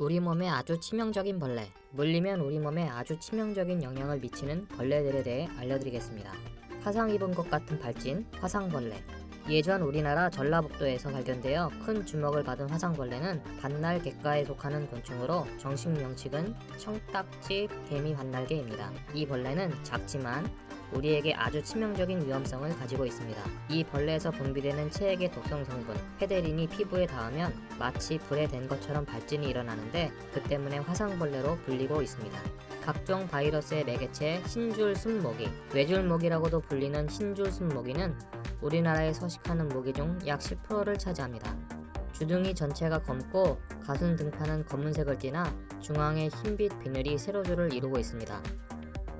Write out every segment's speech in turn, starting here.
우리 몸에 아주 치명적인 벌레. 물리면 우리 몸에 아주 치명적인 영향을 미치는 벌레들에 대해 알려드리겠습니다. 화상 입은 것 같은 발진, 화상벌레. 예전 우리나라 전라북도에서 발견되어 큰 주목을 받은 화상벌레는 반날 객과에 속하는 곤충으로 정식 명칭은 청딱지 개미 반날개입니다. 이 벌레는 작지만 우리에게 아주 치명적인 위험성을 가지고 있습니다. 이 벌레에서 분비되는 체액의 독성 성분 페데린이 피부에 닿으면 마치 불에 댄 것처럼 발진이 일어나는데 그 때문에 화상벌레로 불리고 있습니다. 각종 바이러스의 매개체 신줄 순모기, 외줄모기라고도 불리는 신줄 순모기는 우리나라에 서식하는 모기 중 약 10%를 차지합니다. 주둥이 전체가 검고 가슴 등판은 검은색을 띠나 중앙에 흰빛 비늘이 세로줄을 이루고 있습니다.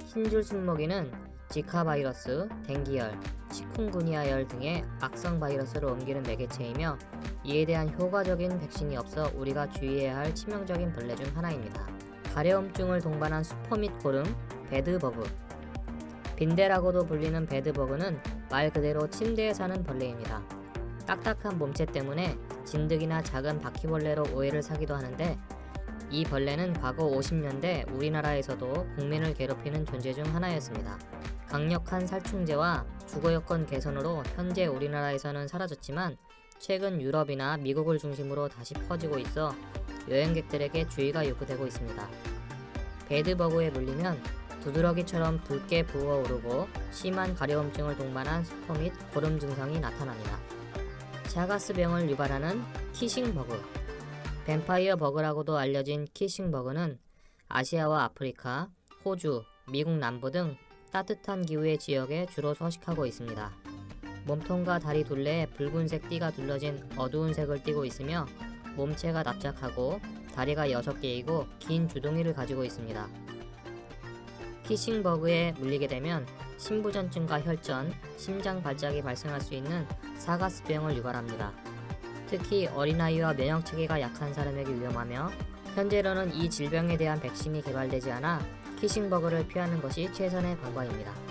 흰줄 순모기는 지카 바이러스, 댕기열, 치쿵구니아열 등의 악성 바이러스를 옮기는 매개체이며 이에 대한 효과적인 백신이 없어 우리가 주의해야 할 치명적인 벌레 중 하나입니다. 가려움증을 동반한 수포 및 고름, 베드버그. 빈대라고도 불리는 베드버그는 말 그대로 침대에 사는 벌레입니다. 딱딱한 몸체 때문에 진드기나 작은 바퀴벌레로 오해를 사기도 하는데 이 벌레는 과거 50년대 우리나라에서도 국민을 괴롭히는 존재 중 하나였습니다. 강력한 살충제와 주거 여건 개선으로 현재 우리나라에서는 사라졌지만 최근 유럽이나 미국을 중심으로 다시 퍼지고 있어 여행객들에게 주의가 요구되고 있습니다. 베드버그에 물리면 두드러기처럼 붉게 부어오르고 심한 가려움증을 동반한 수포 및 고름 증상이 나타납니다. 자가스병을 유발하는 키싱버그 뱀파이어 버그라고도 알려진 키싱버그는 아시아와 아프리카, 호주, 미국 남부 등 따뜻한 기후의 지역에 주로 서식하고 있습니다. 몸통과 다리 둘레에 붉은색 띠가 둘러진 어두운 색을 띠고 있으며 몸체가 납작하고 다리가 6개이고 긴 주둥이를 가지고 있습니다. 키싱버그에 물리게 되면 심부전증과 혈전, 심장 발작이 발생할 수 있는 사가스병을 유발합니다. 특히 어린아이와 면역 체계가 약한 사람에게 위험하며 현재로는 이 질병에 대한 백신이 개발되지 않아 키싱버그를 피하는 것이 최선의 방법입니다.